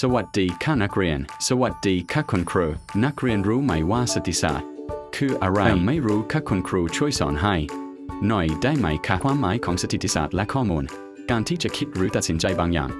สวัสดีค่ะนักเรียน สวัสดีค่ะคุณครู นักเรียนรู้ไหมว่าสติศาสตร์ คืออะไรไม่รู้ค่ะคุณครูช่วยสอนให้ หน่อยได้ไหมคะความหมายของสถิติศาสตร์และข้อมูล การที่จะคิดหรือตัดสินใจบางอย่าง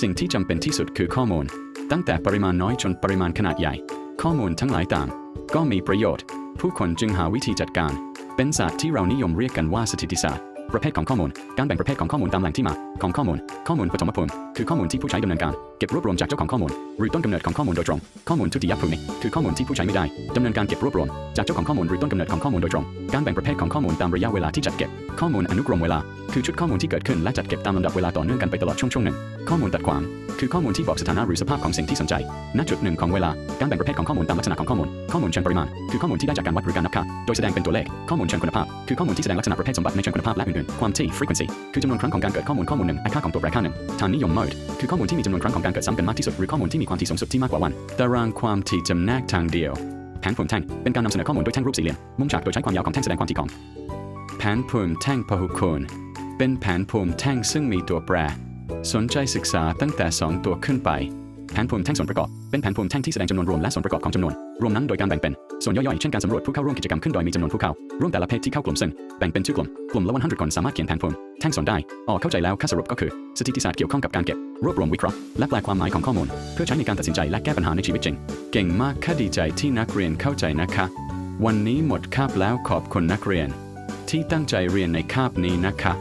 สิ่งที่จำเป็นที่สุดคือข้อมูล ตั้งแต่ปริมาณน้อยจนปริมาณขนาดใหญ่ ข้อมูลทั้งหลายต่าง ก็มีประโยชน์ ผู้คนจึงหาวิธีจัดการ เป็นศาสตร์ที่เรานิยมเรียกกันว่าสถิติศาสตร์ประเภทของข้อมูล การแบ่งประเภทของข้อมูลตามแหล่งที่มา ของข้อมูล ข้อมูลปฐมภูมิคือข้อมูลที่ผู้ใช้ดำเนินการเก็บรวบรวมจากเจ้าของข้อมูล หรือต้นกำเนิดของข้อมูลโดยตรง ข้อมูลทุติยภูมิคือข้อมูลที่ผู้ใช้ไม่ได้ดำเนินการเก็บรวบรวมจากเจ้าของข้อมูลหรือต้นกำเนิดของข้อมูลโดยตรง การแบ่งประเภทของข้อมูลตามระยะเวลาที่จัดเก็บ ข้อมูลอนุกรมเวลา คือชุดข้อมูลที่เกิดขึ้นและจัดเก็บตามลำดับเวลาต่อเนื่องกันไปตลอดช่วงช่วงหนึ่ง ข้อมูลตัดความคือข้อมูลที่บอกสถานะหรือสภาพของสิ่งที่สนใจ ณ จุดหนึ่งของเวลา การแบ่งประเภทของข้อมูลตามลักษณะของข้อมูล ข้อมูลเชิงปริมาณ คือข้อมูลที่ได้จากการวัดหรือการนับค่า โดยแสดงเป็นตัวเลข ข้อมูลเชิงคุณภาพ คือข้อมูลที่แสดงลักษณะประเภทสมบัติในเชิงคุณภาพและอื่นๆ ความที่ frequency คือจำนวนครั้งของการเกิดข้อมูลข้อมูลหนึ่งไอค่าของตัวแปรค่าหนึ่งทางนิยม mode คือข้อมูลที่มีจำนวนครั้งของการเกิดซ้ำกันมากที่สุดหรือข้อมูลที่มีความถี่สูงสุดที่มากกว่าวัน ตารางความถี่จำแนกทางเดียว แผนภูมิแท่ง เป็นการนำเสนอข้อมูลด้วยแท่งรูปสี่เหลี่ยม มุมฉากโดยใช้ความยาวของแท่งแสดงความถี่ของ แผนภูมิแท่งพหุคูณ เป็นแผนภูมิแท่งซึ่งมีตัวแปร สนใจศึกษาตั้งแต่ 2 ตัวขึ้นไป แผนภูมิแท่งส่วนประกอบ เป็นแผนภูมิแท่งที่แสดงจำนวนรวมและส่วนประกอบของจำนวน รวมนั้นโดยการแบ่งเป็น ส่วนย่อยๆ เช่นการสำรวจผู้เข้าร่วมกิจกรรมขึ้นโดยมีจำนวนผู้เข้า ร่วมแต่ละเพศที่เข้ากลุ่มซึ่งแบ่งเป็นชื่อกลุ่ม กลุ่มละ100 คนสามารถเขียนแผนภูมิแท่งส่วนได้อ๋อเข้าใจแล้วค่าสรุปก็คือ สถิติศาสตร์เกี่ยวข้องกับการเก็บ รวบรวมวิเคราะห์ และแปลความหมายของข้อมูล เพื่อใช้ในการตัดสินใจและแก้ปัญหาในชีวิตจริง เก่งมากค่ะดีใจที่นักเรียนเข้าใจนะคะ วันนี้หมดคาบแล้วขอบคุณนักเรียน ที่ตั้งใจเรียนในคาบนี้นะคะ